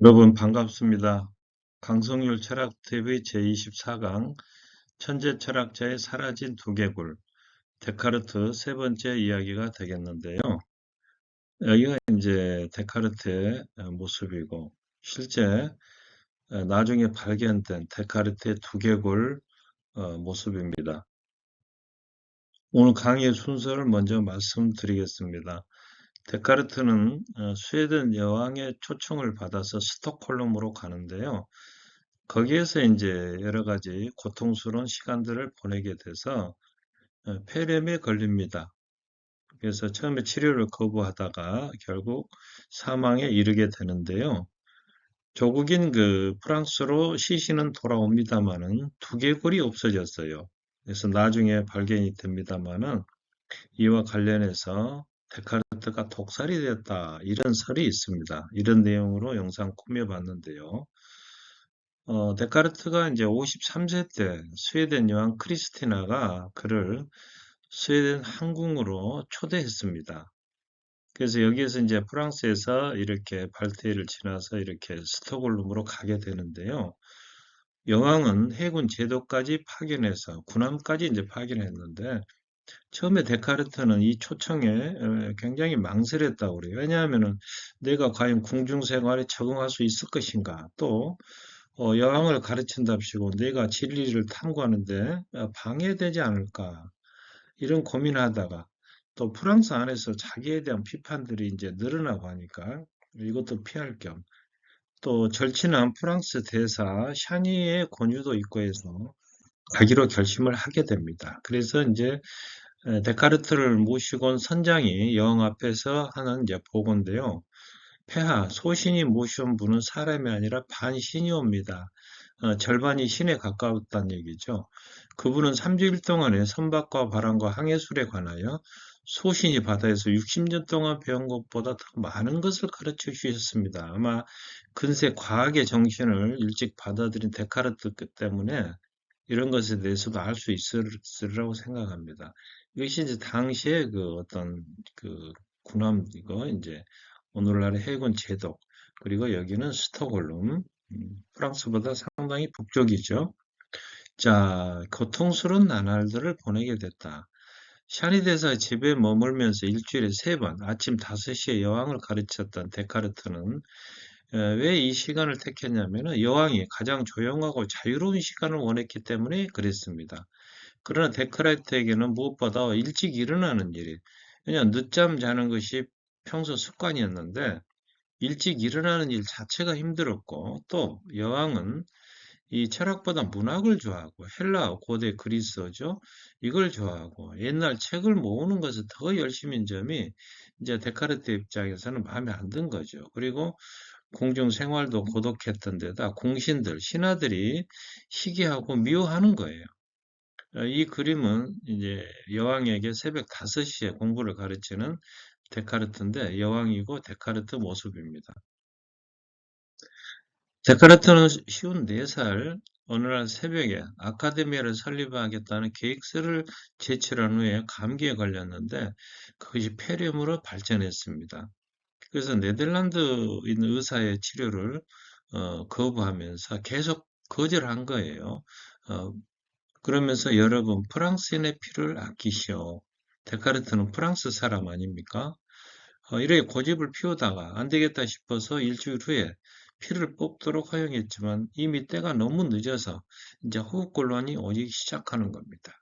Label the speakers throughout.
Speaker 1: 여러분 반갑습니다. 강성률 철학TV 제24강 천재 철학자의 사라진 두개골 데카르트 세 번째 이야기가 되겠는데요. 여기가 이제 데카르트의 모습이고 실제 나중에 발견된 데카르트의 두개골 어, 모습입니다. 오늘 강의의 순서를 먼저 말씀드리겠습니다. 데카르트는 어, 스웨덴 여왕의 초청을 받아서 스톡홀름으로 가는데요. 거기에서 이제 여러 가지 고통스러운 시간들을 보내게 돼서 어, 폐렴에 걸립니다. 그래서 처음에 치료를 거부하다가 결국 사망에 이르게 되는데요. 조국인 그 프랑스로 시신은 돌아옵니다만은 두개골이 없어졌어요. 그래서 나중에 발견이 됩니다만은 이와 관련해서 데카르트 가 독살이 되었다. 이런 설이 있습니다. 이런 내용으로 영상 꾸며봤는데요. 어, 데카르트가 이제 53세 때 스웨덴 여왕 크리스티나가 그를 스웨덴 항궁으로 초대했습니다. 그래서 여기에서 이제 프랑스에서 이렇게 발트해를 지나서 이렇게 스톡홀름으로 가게 되는데요. 여왕은 해군 제도까지 파견해서 군함까지 이제 파견했는데 처음에 데카르트는 이 초청에 굉장히 망설였다고 그래요. 왜냐하면은 내가 과연 궁중 생활에 적응할 수 있을 것인가? 또 어, 여왕을 가르친답시고 내가 진리를 탐구하는데 어, 방해되지 않을까? 이런 고민하다가 또 프랑스 안에서 자기에 대한 비판들이 이제 늘어나고 하니까 이것도 피할 겸 또 절친한 프랑스 대사 샤니의 권유도 있고 해서 가기로 결심을 하게 됩니다. 그래서 이제 데카르트를 모시고 온 선장이 여왕 앞에서 하는 이제 보고인데요. 폐하, 소신이 모시온 분은 사람이 아니라 반신이옵니다. 어, 절반이 신에 가까웠다는 얘기죠. 그분은 30일 동안의 선박과 바람과 항해술에 관하여 소신이 바다에서 60년 동안 배운 것보다 더 많은 것을 가르쳐 주셨습니다. 아마 근세 과학의 정신을 일찍 받아들인 데카르트 때문에 이런 것에 대해서도 알 수 있으리라고 생각합니다. 이것이 이제 당시에 그 어떤 그 군함 이거 이제 오늘날의 해군 제독 그리고 여기는 스톡홀름 음, 프랑스보다 상당히 북쪽이죠. 자 고통스러운 나날들을 보내게 됐다. 샤니 대사 집에 머물면서 일주일에 세 번 아침 5시에 여왕을 가르쳤던 데카르트는 왜 이 시간을 택했냐면 여왕이 가장 조용하고 자유로운 시간을 원했기 때문에 그랬습니다. 그러나 데카르트에게는 무엇보다 일찍 일어나는 일이 그냥 늦잠 자는 것이 평소 습관이었는데 일찍 일어나는 일 자체가 힘들었고 또 여왕은 이 철학보다 문학을 좋아하고 헬라 고대 그리스어죠. 이걸 좋아하고 옛날 책을 모으는 것을 더 열심인 점이 이제 데카르트 입장에서는 마음에 안 든 거죠. 그리고 공중 생활도 고독했던 데다 공신들, 신하들이 희귀하고 미워하는 거예요. 어, 이 그림은 이제 여왕에게 새벽 5시에 공부를 가르치는 데카르트인데 여왕이고 데카르트 모습입니다. 데카르트는 쉬운 4살 어느 날 새벽에 아카데미아를 설립하겠다는 계획서를 제출한 후에 감기에 걸렸는데 그것이 폐렴으로 발전했습니다. 그래서 네덜란드 있는 의사의 치료를 어, 거부하면서 계속 거절한 거예요. 어, 그러면서 여러 분 프랑스인의 피를 아끼시오. 데카르트는 프랑스 사람 아닙니까? 어, 이렇게 고집을 피우다가 안 되겠다 싶어서 일주일 후에 피를 뽑도록 허용했지만 이미 때가 너무 늦어서 이제 호흡곤란이 오기 시작하는 겁니다.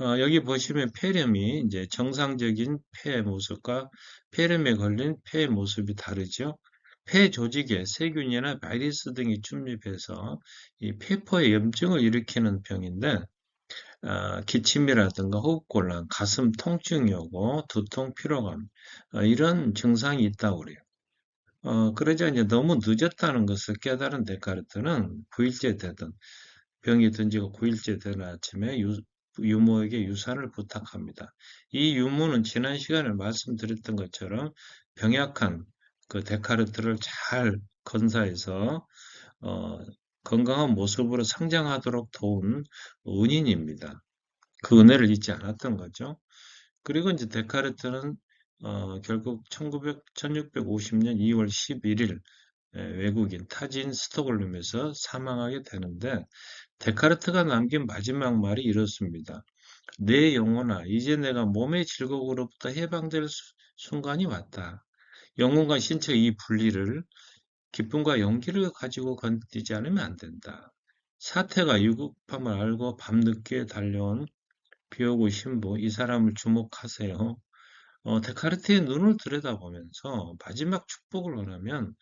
Speaker 1: 어, 여기 보시면 폐렴이 이제 정상적인 폐의 모습과 폐렴에 걸린 폐의 모습이 다르죠. 폐 조직에 세균이나 바이러스 등이 침입해서 이 폐포의 염증을 일으키는 병인데 어, 기침이라든가 호흡곤란, 가슴 통증이 오고 두통, 피로감 어, 이런 증상이 있다고 그래요. 어, 그러자 이제 너무 늦었다는 것을 깨달은 데카르트는 9일째 되던 병이 던지고 9일째 되는 아침에 유, 유모에게 유산을 부탁합니다. 이 유모는 지난 시간에 말씀드렸던 것처럼 병약한 그 데카르트를 잘 건사해서 어, 건강한 모습으로 성장하도록 도운 은인입니다. 그 은혜를 잊지 않았던 거죠. 그리고 이제 데카르트는 어, 결국 1900, 1650년 2월 11일 예, 외국인 타지인 스톡홀름에서 사망하게 되는데 데카르트가 남긴 마지막 말이 이렇습니다. 내 영혼아, 이제 내가 몸의 질곡으로부터 해방될 수- 순간이 왔다. 영혼과 신체의 이 분리를 기쁨과 용기를 가지고 건드리지 않으면 안 된다. 사태가 위급함을 알고 밤늦게 달려온 비오고 신부, 이 사람을 주목하세요. 어, 데카르트의 눈을 들여다보면서 마지막 축복을 원하면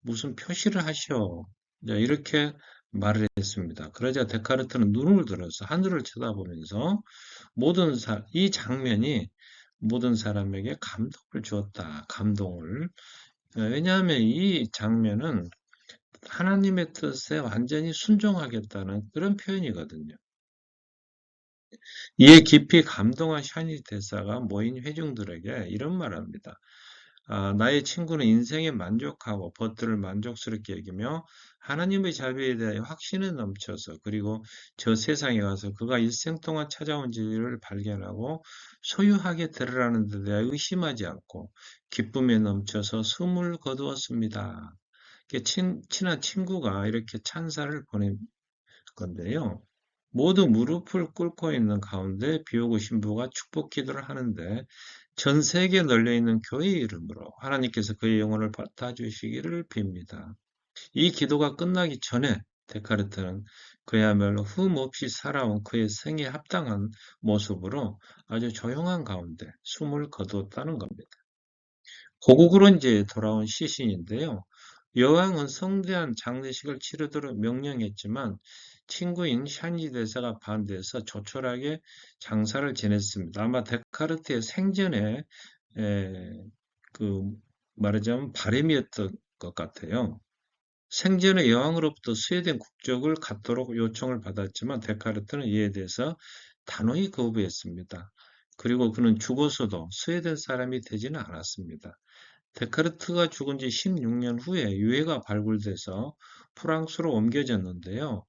Speaker 1: 무슨 표시를. 자, 이렇게 말을 했습니다. 그러자 데카르트는 눈을 들어서 하늘을 쳐다보면서 모든 사, 이 장면이 모든 사람에게 감동을 주었다. 감동을. 어, 왜냐하면 이 장면은 하나님의 뜻에 완전히 순종하겠다는 그런 표현이거든요. 이에 깊이 감동한 샤니 대사가 모인 회중들에게 이런 말합니다. 아, 나의 친구는 인생에 만족하고 벗들을 만족스럽게 여기며 하나님의 자비에 대해 확신에 넘쳐서 그리고 저 세상에 가서 그가 일생 동안 찾아온 진리를 발견하고 소유하게 되리라는 데 대해 의심하지 않고 기쁨에 넘쳐서 숨을 거두었습니다. 친, 친한 친구가 이렇게 찬사를 보낸 건데요. 모두 무릎을 꿇고 있는 가운데 비오고 신부가 축복 기도를 하는데 전 세계에 널려 있는 교회 이름으로 하나님께서 그의 영혼을 받아주시기를 빕니다. 이 기도가 끝나기 전에 데카르트는 그야말로 흠 없이 살아온 그의 생에 합당한 모습으로 아주 조용한 가운데 숨을 거두었다는 겁니다. 고국으로 이제 돌아온 시신인데요. 여왕은 성대한 장례식을 치르도록 명령했지만 친구인 샤니 대사가 반대해서 조촐하게 장사를 지냈습니다. 아마 데카르트의 생전에 에, 그 말하자면 바램이었던 것 같아요. 생전에 여왕으로부터 스웨덴 국적을 갖도록 요청을 받았지만 데카르트는 이에 대해서 단호히 거부했습니다. 그리고 그는 죽어서도 스웨덴 사람이 되지는 않았습니다. 데카르트가 죽은 지 16년 후에 유해가 발굴돼서 프랑스로 옮겨졌는데요.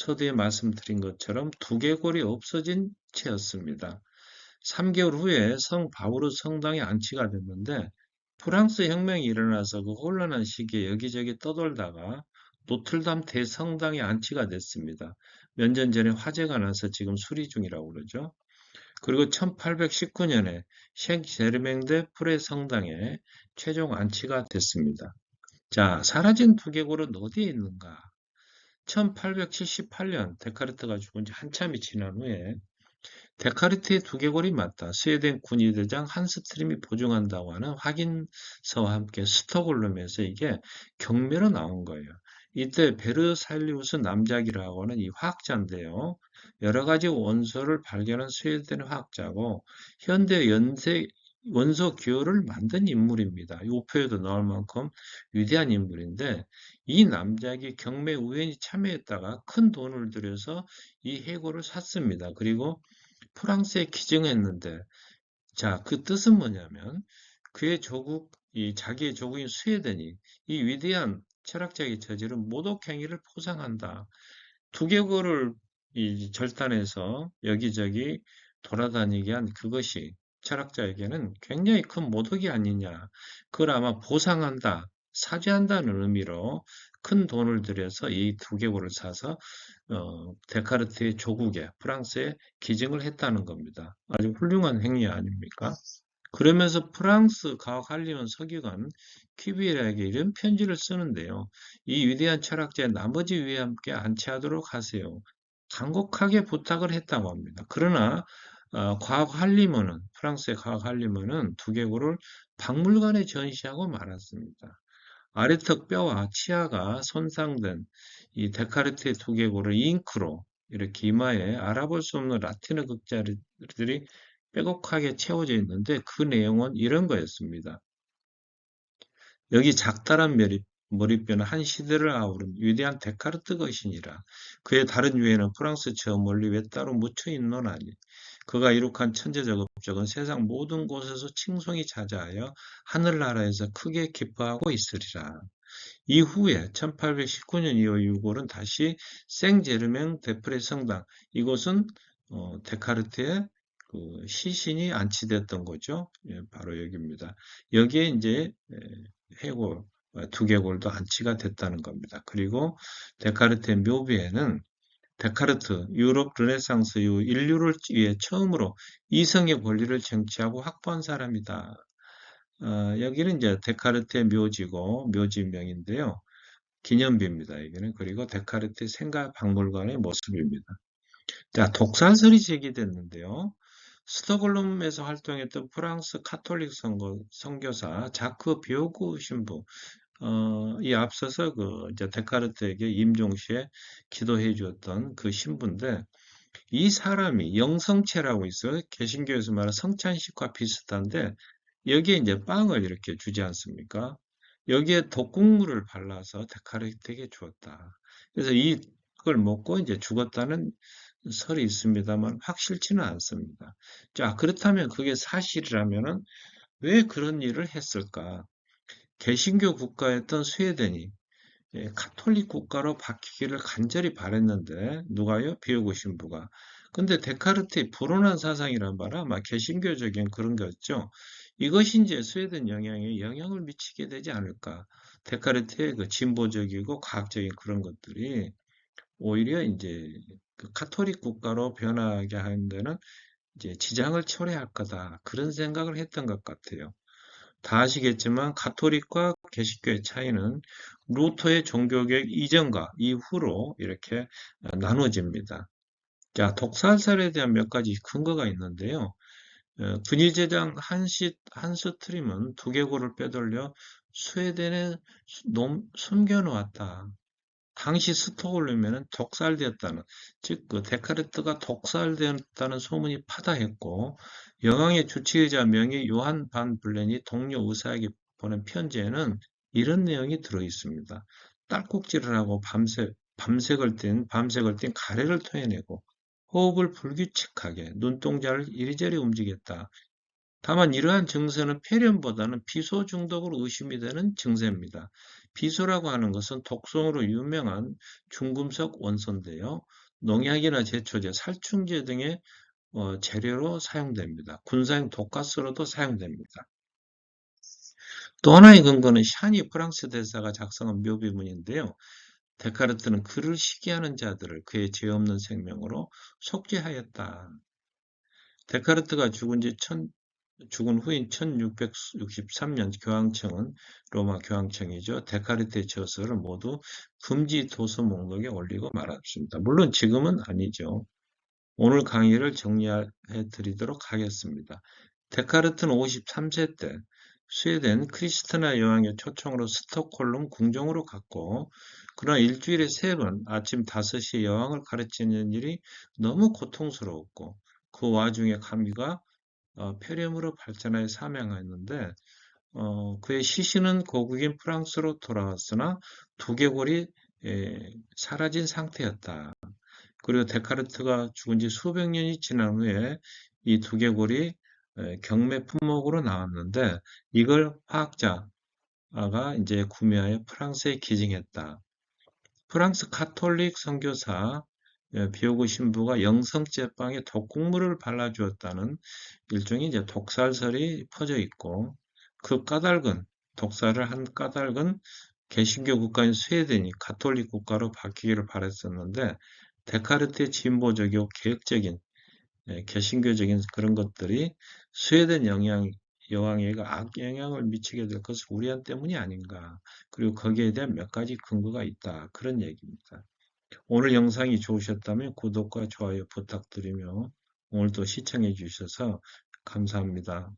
Speaker 1: 서두에 말씀드린 것처럼 두개골이 없어진 채였습니다. 3개월 후에 성 바우르 성당에 안치가 됐는데 프랑스 혁명이 일어나서 그 혼란한 시기에 여기저기 떠돌다가 노틀담 대성당에 안치가 됐습니다. 몇 년 전에 화재가 나서 지금 수리 중이라고 그러죠. 그리고 1819년에 셴 제르맹 데 프레 성당에 최종 안치가 됐습니다. 자, 사라진 두개골은 어디에 있는가? 1878년 데카르트가 죽은 지 한참이 지난 후에 데카르트의 두개골이 맞다. 스웨덴 군의대장 한스트림이 보증한다고 하는 확인서와 함께 스톡홀름에서 이게 경매로 나온 거예요. 이때 베르살리우스 남작이라고 하는 이 화학자인데요. 여러 가지 원소를 발견한 스웨덴 화학자고 현대 연세 원소 기호를 만든 인물입니다. 우표에도 나올 만큼 위대한 인물인데 이 남작이 경매 우연히 참여했다가 큰 돈을 들여서 이 해고를 샀습니다. 그리고 프랑스에 기증했는데 자, 그 뜻은 뭐냐면 그의 조국, 이 자기의 조국인 스웨덴이 이 위대한 철학자의 저지른 모독 행위를 포상한다. 두개골을 이 절단해서 여기저기 돌아다니게 한 그것이 철학자에게는 굉장히 큰 모독이 아니냐. 그걸 아마 보상한다, 사죄한다는 의미로 큰 돈을 들여서 이 두개골을 사서 어, 데카르트의 조국에 프랑스에 기증을 했다는 겁니다. 아주 훌륭한 행위 아닙니까? 그러면서 프랑스 과학 한림원 서기관 퀴비에게 이런 편지를 쓰는데요. 이 위대한 철학자의 나머지 위에 함께 안치하도록 하세요. 간곡하게 부탁을 했다고 합니다. 그러나 어, 과학 한림원은 프랑스의 과학 한림원은 두개골을 박물관에 전시하고 말았습니다. 아래턱 뼈와 치아가 손상된 이 데카르트의 두개골을 잉크로 이렇게 이마에 알아볼 수 없는 라틴어 글자들이 빼곡하게 채워져 있는데 그 내용은 이런 거였습니다. 여기 작다란 머리, 머리뼈는 한 시대를 아우른 위대한 데카르트 것이니라. 그의 다른 유해는 프랑스 저 멀리 왜 따로 묻혀 있노나니. 그가 이룩한 천재적 업적은 세상 모든 곳에서 칭송이 자자하여 하늘나라에서 크게 기뻐하고 있으리라. 이후에 1819년 2월 6월은 다시 생제르맹 데프레 성당 이곳은 어, 데카르트의 그 시신이 안치됐던 거죠. 예, 바로 여기입니다. 여기에 이제 예, 해고 두개골도 안치가 됐다는 겁니다. 그리고 데카르트의 묘비에는 데카르트, 유럽 르네상스 이후 인류를 위해 처음으로 이성의 권리를 쟁취하고 확보한 사람이다. 어, 여기는 이제 데카르트의 묘지고 묘지명인데요. 기념비입니다. 여기는 그리고 데카르트의 생각 박물관의 모습입니다. 자, 독살설이 제기됐는데요. 스톡홀름에서 활동했던 프랑스 카톨릭 선거, 선교사 자크 비오구 신부, 어, 이 앞서서 그 이제 데카르트에게 임종시에 기도해 주었던 그 신부인데 이 사람이 영성체라고 있어요. 개신교에서 말하는 성찬식과 비슷한데 여기에 이제 빵을 이렇게 주지 않습니까? 여기에 독국물을 발라서 데카르트에게 주었다. 그래서 이걸 먹고 이제 죽었다는 설이 있습니다만 확실치는 않습니다. 자, 그렇다면 그게 사실이라면은 왜 그런 일을 했을까? 개신교 국가였던 스웨덴이 예, 카톨릭 국가로 바뀌기를 간절히 바랬는데 누가요? 비오고 신부가. 근데 데카르트의 불온한 사상이란 말 아마 개신교적인 그런 거였죠. 이것이 이제 스웨덴 영향에 영향을 미치게 되지 않을까. 데카르트의 그 진보적이고 과학적인 그런 것들이 오히려 이제 그 카톨릭 국가로 변하게 하는 데는 이제 지장을 초래할 거다. 그런 생각을 했던 것 같아요. 다 아시겠지만 가톨릭과 개신교의 차이는 루터의 종교개혁 이전과 이후로 이렇게 나눠집니다. 자, 독살설에 대한 몇 가지 근거가 있는데요. 어, 분위제장 한시, 한스트림은 두개골을 빼돌려 스웨덴에 숨겨놓았다. 당시 스톡홀름에는 독살되었다는 즉 그 데카르트가 독살되었다는 소문이 파다했고 여왕의 주치의자 명의 요한 반 블렌이 동료 의사에게 보낸 편지에는 이런 내용이 들어 있습니다. 딸꾹질을 하고 밤새 밤색을 띤 밤색을 띤 가래를 토해내고 호흡을 불규칙하게 눈동자를 이리저리 움직였다. 다만 이러한 증세는 폐렴보다는 비소 중독으로 의심이 되는 증세입니다. 비소라고 하는 것은 독성으로 유명한 중금속 원소인데요. 농약이나 제초제, 살충제 등의 어, 재료로 사용됩니다. 군사용 독가스로도 사용됩니다. 또 하나의 근거는 샤니 프랑스 대사가 작성한 묘비문인데요. 데카르트는 그를 시기하는 자들을 그의 죄 없는 생명으로 속죄하였다. 데카르트가 죽은 지 천, 죽은 후인 1663년 교황청은 로마 교황청이죠. 데카르트의 저서를 모두 금지 도서 목록에 올리고 말았습니다. 물론 지금은 아니죠. 오늘 강의를 정리해 드리도록 하겠습니다. 데카르트는 53세 때 스웨덴 크리스트나 여왕의 초청으로 스톡홀름 궁정으로 갔고 그러나 일주일에 세 번 아침 5시에 여왕을 가르치는 일이 너무 고통스러웠고 그 와중에 감기가 어, 폐렴으로 발전하여 사망하였는데 어, 그의 시신은 고국인 프랑스로 돌아왔으나 두개골이 에, 사라진 상태였다. 그리고 데카르트가 죽은 지 수백 년이 지난 후에 이 두개골이 경매 품목으로 나왔는데 이걸 화학자가 이제 구매하여 프랑스에 기증했다. 프랑스 카톨릭 선교사 비오고 신부가 영성제빵에 독국물을 발라주었다는 일종의 이제 독살설이 퍼져 있고 그 까닭은 독살을 한 까닭은 개신교 국가인 스웨덴이 가톨릭 국가로 바뀌기를 바랬었는데 데카르트의 진보적이고 개혁적인 예, 개신교적인 그런 것들이 스웨덴 영향, 여왕에게 악영향을 미치게 될 것은 우리한 때문이 아닌가. 그리고 거기에 대한 몇 가지 근거가 있다. 그런 얘기입니다. 오늘 영상이 좋으셨다면 구독과 좋아요 부탁드리며 오늘도 시청해 주셔서 감사합니다.